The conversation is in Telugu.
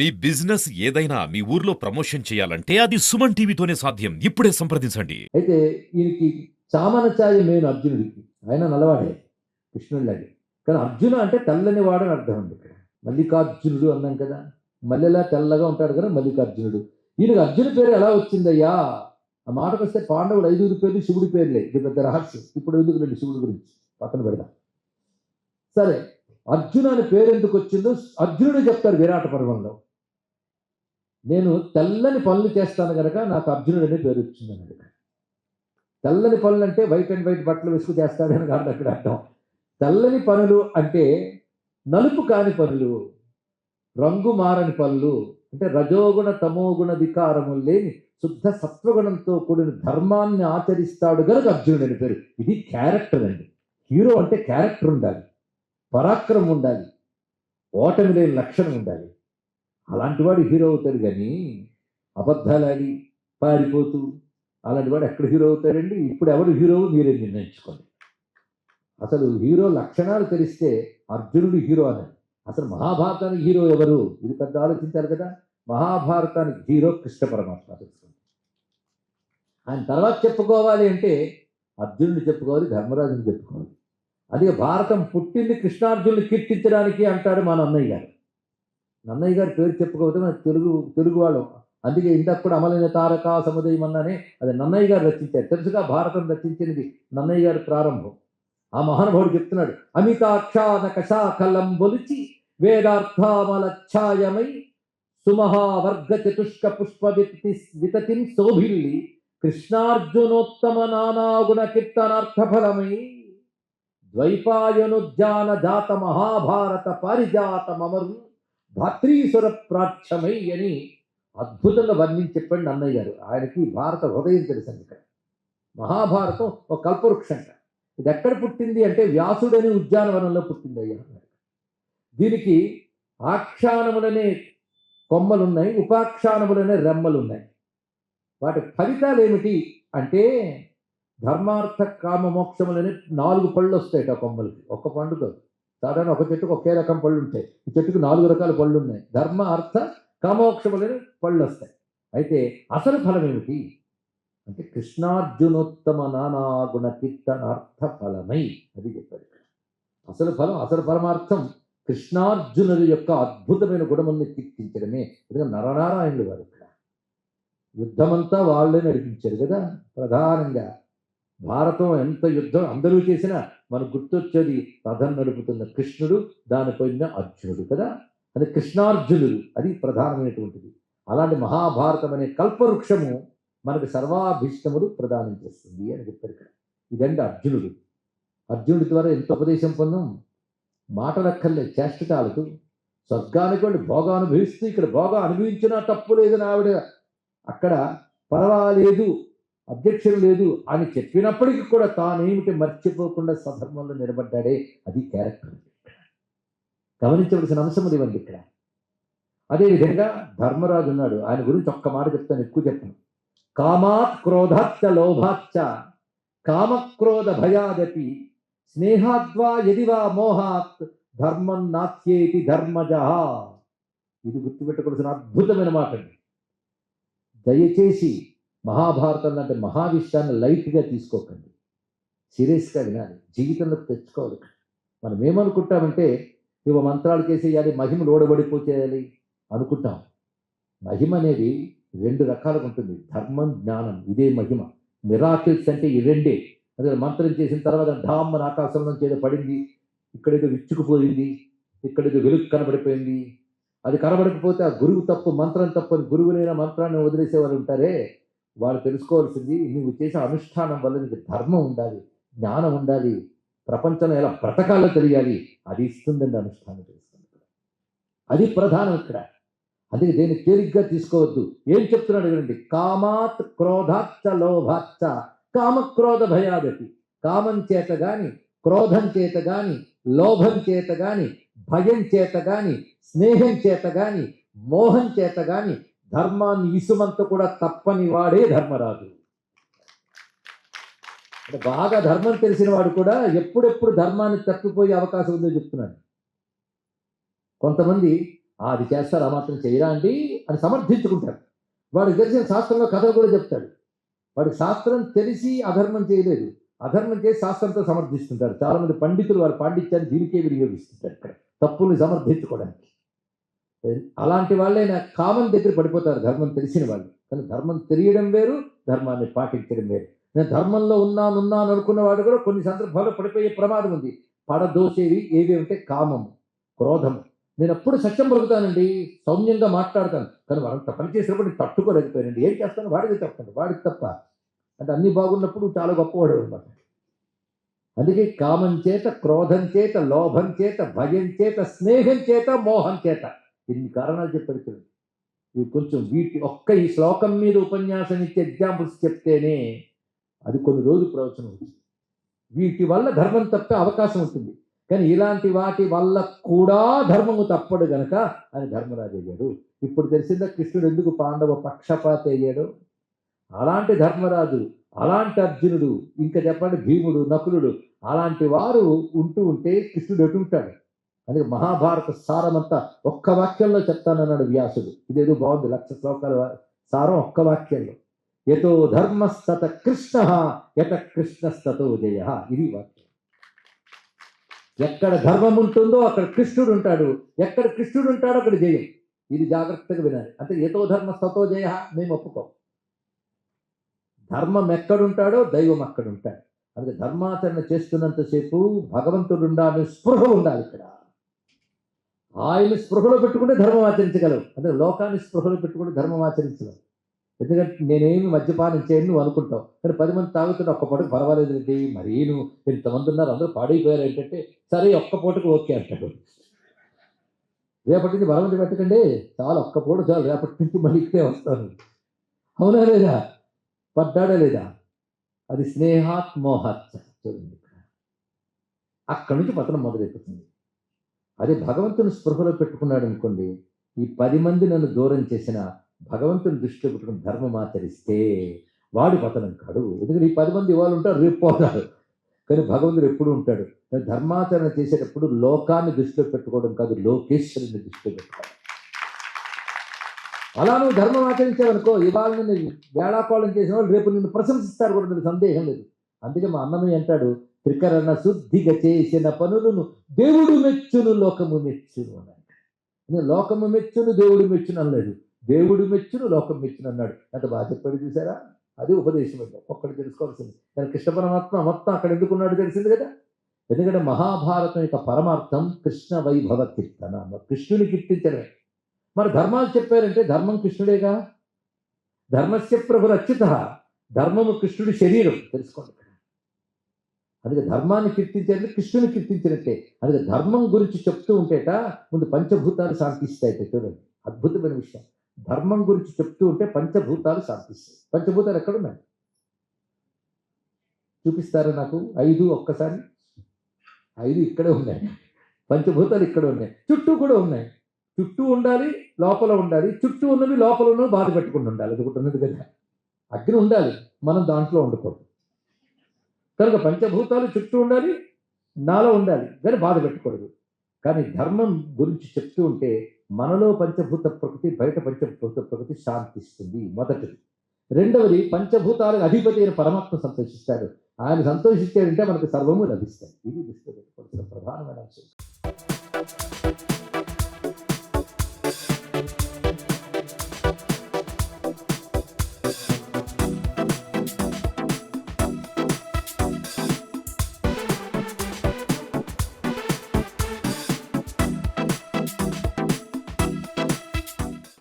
మీ బిజినెస్ ఏదైనా మీ ఊర్లో ప్రమోషన్ చేయాలంటే అది సుమన్ టీవీతోనే సాధ్యం. ఇప్పుడే సంప్రదించండి. అయితే ఈయనకి చామన ఛాయ మెయిన్ అర్జునుడికి. ఆయన నల్లవాడే కృష్ణుడిలాగే కానీ అర్జున అంటే తెల్లని వాడని అర్థం ఉంది ఇక్కడ. మల్లికార్జునుడు అన్నాం కదా. మల్లెలా తెల్లగా ఉంటాడు కదా మల్లికార్జునుడు. ఈయనకి అర్జున పేరు ఎలా వచ్చిందయ్యా? ఆ మాటకు వస్తే పాండవుడు ఐదుగురు పేర్లు శివుడి పేర్లే. ఇది పెద్ద రహస్యం. ఇప్పుడు ఎందుకు రండి శివుడి గురించి? పక్కన పెడదాం. సరే అర్జున అనే పేరు ఎందుకు వచ్చిందో అర్జునుడు చెప్తారు విరాట పర్వంలో. నేను తెల్లని పనులు చేస్తాను కనుక నాకు అర్జునుడు అనే పేరు వచ్చింది తెల్లని పనులు అంటే వైట్ అండ్ వైట్ బట్టలు వేసుకు చేస్తాడని కాదు అక్కడ అర్థం. తెల్లని పనులు అంటే నలుపు కాని పనులు రంగు మారని పనులు అంటే రజోగుణ తమోగుణ వికారము లేని శుద్ధ సత్వగుణంతో కూడిన ధర్మాన్ని ఆచరిస్తాడు కనుక అర్జునుడు అని పేరు. ఇది క్యారెక్టర్ అండి. హీరో అంటే క్యారెక్టర్ ఉండాలి. పరాక్రమం ఉండాలి. ఓటమి లేని లక్షణం ఉండాలి. అలాంటి వాడు హీరో అవుతాడు కానీ అబద్ధాలాడి పారిపోతూ అలాంటి వాడు ఎక్కడ హీరో అవుతాడండి? ఇప్పుడు ఎవరు హీరో మీరే నిర్ణయించుకోండి. అసలు హీరో లక్షణాలు తెలిస్తే అర్జునుడు హీరో అని అసలు మహాభారతానికి హీరో ఎవరు? ఇది పెద్ద ఆలోచించారు కదా. మహాభారతానికి హీరో కృష్ణ పరమాత్మ తెలుసుకోండి ఆయన తర్వాత చెప్పుకోవాలి అంటే అర్జునుడు చెప్పుకోవాలి ధర్మరాజుని చెప్పుకోవాలి. అదే భారతం పుట్టింది కృష్ణార్జునుడు కీర్తించడానికి అంటాడు మా నన్నయ్య గారు. నన్నయ్య గారి పేరు చెప్పుకోకపోతే మన తెలుగు తెలుగు వాళ్ళు. అందుకే ఇందాక కూడా అమలైన తారక సముదయం అన్నానే అది నన్నయ్య గారు రచించారు. తెలుసుగా భారతం రచించినది నన్నయ్య గారి ప్రారంభం. ఆ మహానుభావుడు చెప్తున్నాడు అమితాక్షాన కషాకలం బొలిచి వేదార్థామలఛాయమై సుమహావర్గ చతుష్క పుష్ప వితతి వితతిం శోభిల్లి కృష్ణార్జునోత్తమ నానాగుణ కీర్తనార్థఫలమై ద్వైపాయనుజ్ఞాన జాత మహాభారత పారిజాత మమరు భాత్రీశ్వర ప్రాచ్యమై అని అద్భుతంగా వర్ణించి చెప్పండి అన్నయ్య గారు. ఆయనకి భారత హృదయం తెలుసండి ఇక్కడ. మహాభారతం ఒక కల్పవృక్షంట. ఇది ఎక్కడ పుట్టింది అంటే వ్యాసుడని ఉద్యానవనంలో పుట్టింది అయ్యా దీనికి ఆఖ్యానములనే కొమ్మలున్నాయి ఉపాఖ్యానములనే రెమ్మలున్నాయి. వాటి ఫలితాలు ఏమిటి అంటే ధర్మార్థ కామ మోక్షములనే నాలుగు పళ్ళు వస్తాయి ఆ కొమ్మలకి. ఒక్క పండు కాదు. సాధారణ ఒక చెట్టుకు ఒకే రకం పళ్ళు ఉంటాయి ఈ చెట్టుకు నాలుగు రకాల పళ్ళు ఉన్నాయి ధర్మ అర్థ కామోక్షములని పళ్ళు వస్తాయి అయితే అసలు ఫలం ఏమిటి అంటే కృష్ణార్జునోత్తమ నానాగుణ కీర్తనార్థ ఫలమై అది చెప్పాడు. అసలు ఫలం అసలు పరమార్థం కృష్ణార్జునుల యొక్క అద్భుతమైన గుణముల్ని కీర్తించడమే. ఎందుకంటే నరనారాయణుడు వారు ఇక్కడ. యుద్ధమంతా వాళ్ళే నడిపించారు కదా ప్రధానంగా. భారతం ఎంత యుద్ధం అందరూ చేసినా మనకు గుర్తొచ్చేది రథం నడుపుతున్న కృష్ణుడు దానిపైన అర్జునుడు కదా? అది కృష్ణార్జునుడు అది ప్రధానమైనటువంటిది. అలాంటి మహాభారతం అనే కల్పవృక్షము మనకు సర్వాభీష్టములు ప్రదానం చేస్తుంది అని చెప్పారు ఇక్కడ. ఇదండి అర్జునుడు. అర్జునుడి ద్వారా ఎంత ఉపదేశం పొందాం? మాటలక్కర్లే చేష్ట చాలదు స్వర్గానికి వెళ్ళి భోగం అనుభవిస్తూ ఇక్కడ భోగం అనుభవించినా తప్పు లేదని ఆవిడ అక్కడ పర్వాలేదు. అధ్యక్షుడు లేదు అని చెప్పినప్పటికీ కూడా తానేమిటి మర్చిపోకుండా సధర్మంలో నిలబడ్డాడే అది క్యారెక్టర్ గమనించవలసిన అంశం ఇవ్వండి ఇక్కడ. అదేవిధంగా ధర్మరాజు ఉన్నాడు ఆయన గురించి ఒక్క మాట చెప్తాను ఎక్కువ చెప్పను. కామాత్ క్రోధాచ్చ లోభాచ్చ కామక్రోధ భయాదపి స్నేహాద్వా యదివా మోహాత్ ధర్మం నాత్యేతి ధర్మజ. ఇది గుర్తుపెట్టుకోవాల్సిన అద్భుతమైన మాట అండి దయచేసి మహాభారతం లాంటి మహావిషయాన్ని లైట్గా తీసుకోకండి. సీరియస్గా వినాలి. జీవితంలో తెచ్చుకోవాలి. మనం ఏమనుకుంటామంటే ఇవ మంత్రాలు చేసేయాలి మహిమలు ఓడబడిపోచేయాలి అనుకుంటాం. మహిమ అనేది రెండు రకాలుగా ఉంటుంది. ధర్మం జ్ఞానం ఇదే మహిమ. మిరాకిల్స్ అంటే ఈ రెండే. అదే మంత్రం చేసిన తర్వాత ఢామ్మని ఆకాశంలో నుంచి పడింది ఇక్కడేదో విచ్చుకుపోయింది ఇక్కడేదో వెలుగు కనబడిపోయింది. అది కనబడకపోతే ఆ గురువు తప్పు మంత్రం తప్పు అని గురువులైన మంత్రాన్ని వదిలేసేవారు ఉంటారే? వాళ్ళు తెలుసుకోవాల్సింది నువ్వు చేసే అనుష్ఠానం వల్ల నీకు ధర్మం ఉండాలి జ్ఞానం ఉండాలి ప్రపంచంలో ఎలా బ్రతకాలో తెలియాలి. అది ఇస్తుందండి అనుష్ఠానం తెలుస్తుంది అది ప్రధానం ఇక్కడ. అది దేన్ని తేలిగ్గా తీసుకోవద్దు. ఏం చెప్తున్నాడు వినండి కామాత్ క్రోధాచ్చ లోభాచ్చ. కామక్రోధ భయాదతి. కామం చేత గాని క్రోధం చేత గాని లోభం చేత గాని భయం చేత గాని స్నేహం చేత గాని మోహం చేత గాని ధర్మాన్ని ఇసుమంత కూడా తప్పని వాడే ధర్మరాజు. అంటే బాగా ధర్మం తెలిసిన వాడు కూడా ఎప్పుడెప్పుడు ధర్మాన్ని తప్పిపోయే అవకాశం ఉందో చెప్తున్నాడు. కొంతమంది అది చేస్తారు ఆ మాత్రం చేయరా అండి అని సమర్థించుకుంటారు. వాడికి తెలిసిన శాస్త్రంలో కథలు కూడా చెప్తాడు. వాడి శాస్త్రం తెలిసి అధర్మం చేయలేదు. అధర్మం చేసి శాస్త్రంతో సమర్థిస్తుంటారు చాలామంది పండితులు వారి పాండిత్యాన్ని దీనికే వినియోగిస్తుంటారు ఇక్కడ. తప్పుల్ని సమర్థించుకోవడానికి. అలాంటి వాళ్ళే నా కామన్ దగ్గర పడిపోతారు ధర్మం తెలిసిన వాళ్ళు. కానీ ధర్మం తెలియడం వేరు ధర్మాన్ని పాటించడం వేరు. నేను ధర్మంలో ఉన్నాను ఉన్నాను అనుకున్న వాడు కూడా కొన్ని సందర్భాల్లో పడిపోయే ప్రమాదం ఉంది. పడదోసేవి ఏవి అంటే కామము క్రోధము. నేను ఎప్పుడు సత్యం పలుకుతానండి సౌమ్యంగా మాట్లాడతాను. కానీ వాళ్ళంత పని చేసినప్పుడు నేను తట్టుకోలేకపోయానండి. ఏం చేస్తాను? వాడికి తప్పండి వాడికి తప్ప. అంటే అన్ని బాగున్నప్పుడు చాలా గొప్పవాడు అనమాట అందుకే కామం చేత క్రోధం చేత లోభం చేత భయం చేత స్నేహం చేత మోహం చేత. ఎన్ని కారణాలు చెప్పాడు చూడండి ఇవి కొంచెం వీటి ఒక్క ఈ శ్లోకం మీద ఉపన్యాసం ఇచ్చే ఎగ్జాంపుల్స్ చెప్తేనే అది కొన్ని రోజులు ప్రవచనం వచ్చింది వీటి వల్ల ధర్మం తప్పే అవకాశం ఉంటుంది. కానీ ఇలాంటి వాటి వల్ల కూడా ధర్మము తప్పడు గనక అని ధర్మరాజు అయ్యాడు ఇప్పుడు తెలిసిందా కృష్ణుడు ఎందుకు పాండవ పక్షపాత అయ్యాడు? అలాంటి ధర్మరాజు అలాంటి అర్జునుడు ఇంకా చెప్పండి భీముడు నకులుడు అలాంటి వారు ఉంటూ ఉంటే కృష్ణుడు ఎటు ఉంటాడు? అందుకే మహాభారత సారమంతా ఒక్క వాక్యంలో చెప్తానన్నాడు వ్యాసుడు. ఇదేదో బాగుంది లక్ష శ్లోకాల సారం ఒక్క వాక్యంలో. యతో ధర్మస్తత కృష్ణ యత కృష్ణస్తతో జయ. ఇది వాక్యం. ఎక్కడ ధర్మం ఉంటుందో అక్కడ కృష్ణుడు ఉంటాడు. ఎక్కడ కృష్ణుడు ఉంటాడో అక్కడ జయం. ఇది జాగ్రత్తగా వినాలి. అంటే యతో ధర్మస్తతో జయ మేము ఒప్పుకోం. ధర్మం ఎక్కడుంటాడో దైవం అక్కడ ఉంటాడు. అందుకే ధర్మాచరణ చేస్తున్నంతసేపు భగవంతుడు ఉండాలి స్పృహ ఉండాలి ఇక్కడ. ఆయన స్పృహలో పెట్టుకుంటే ధర్మం ఆచరించగలవు. అంటే లోకాన్ని స్పృహలో పెట్టుకుంటే ధర్మం ఆచరించగలవు ఎందుకంటే నేనేమి మద్యపానం చేయను నువ్వు అనుకుంటావు. కానీ పది మంది తాగుతున్న ఒక్క పూటకు పర్వాలేదు ఏంటి మరీ నువ్వు ఇంతమంది ఉన్నారు అందరూ పాడైపోయారు ఏంటంటే సరే ఒక్క పూటకు ఓకే అంటాడు. రేపటి నుంచి బలవంతి పెట్టకండి చాలా ఒక్క పూట చాలు రేపటి నుంచి మళ్ళీ ఇక్కడే వస్తాను. అవునా లేదా? పడ్డాడా లేదా? అది స్నేహాత్ మోహాత్ చూడండి అక్కడి నుంచి పతనం మొదలెక్కుతుంది అదే భగవంతుని స్పృహలో పెట్టుకున్నాడు అనుకోండి ఈ పది మంది నన్ను దూరం చేసిన భగవంతుని దృష్టిలో పెట్టుకుని ధర్మం ఆచరిస్తే వాడు పతనం కాడు. ఎందుకంటే ఈ పది మంది ఇవాళ ఉంటారు రేపు పోతారు. కానీ భగవంతుడు ఎప్పుడు ఉంటాడు. కానీ ధర్మాచరణ చేసేటప్పుడు లోకాన్ని దృష్టిలో పెట్టుకోవడం కాదు లోకేశ్వరుని దృష్టిలో పెట్టుకోవడం. అలా నువ్వు ధర్మం ఆచరించావనుకో ఇవాళ నిన్ను వేళాకోళం చేసిన వాళ్ళు రేపు నిన్ను ప్రశంసిస్తారు కూడా నీకు సందేహం లేదు. అందుకే మా అన్నమయ్య అంటాడు త్రికరణ శుద్ధిగా చేసిన పనులను దేవుడు మెచ్చును లోకము మెచ్చును అన్నాడు. లోకము మెచ్చును దేవుడు మెచ్చును అనలేదు. దేవుడు మెచ్చును లోకం మెచ్చును అన్నాడు. అంత బాగా చెప్పాడు చూసారా? అది ఉపదేశం అంటే ఒక్కటి తెలుసుకోవాల్సింది. కానీ కృష్ణ పరమాత్మ మొత్తం అక్కడ ఎందుకున్నాడు తెలిసింది కదా? ఎందుకంటే మహాభారతం యొక్క పరమార్థం కృష్ణ వైభవ కీర్తన కృష్ణుని కీర్తించడమే. మరి ధర్మాలు చెప్పారంటే ధర్మం కృష్ణుడేగా? ధర్మస్య ప్రభు రచిత ధర్మము కృష్ణుడి శరీరం. తెలుసుకోండి అందుకే ధర్మాన్ని కీర్తించారంటే కృష్ణుని కీర్తించినట్టే. అందుకే ధర్మం గురించి చెప్తూ ఉంటేట ముందు పంచభూతాలు శాంతిస్తాయి చూడండి అద్భుతమైన విషయం. ధర్మం గురించి చెప్తూ ఉంటే పంచభూతాలు శాంతిస్తాయి. పంచభూతాలు ఎక్కడున్నాయి? చూపిస్తారా నాకు? ఐదు ఒక్కసారి. ఐదు ఇక్కడే ఉన్నాయి. పంచభూతాలు ఇక్కడ ఉన్నాయి. చుట్టూ కూడా ఉన్నాయి. చుట్టూ ఉండాలి లోపల ఉండాలి. చుట్టూ ఉన్నవి లోపల ఉన్నవి బాధ పెట్టుకుని ఉండాలి. అది ఒకటి ఉన్నది కదా. అగ్ని ఉండాలి. మనం దాంట్లో ఉండకూడదు కనుక పంచభూతాలు చుట్టూ ఉండాలి నాలో ఉండాలి. కానీ బాధ పెట్టకూడదు. కానీ ధర్మం గురించి చెప్తూ ఉంటే మనలో పంచభూత ప్రకృతి బయట పంచభూత ప్రకృతి శాంతిస్తుంది మొదటిది. రెండవది పంచభూతాలకు అధిపతి అయిన పరమాత్మ సంతోషిస్తాడు. ఆయన సంతోషిస్తాడంటే మనకు సర్వము లభిస్తాయి. ఇది దృష్టిలో పెట్టుకోవాల్సిన ప్రధానమైన అంశం.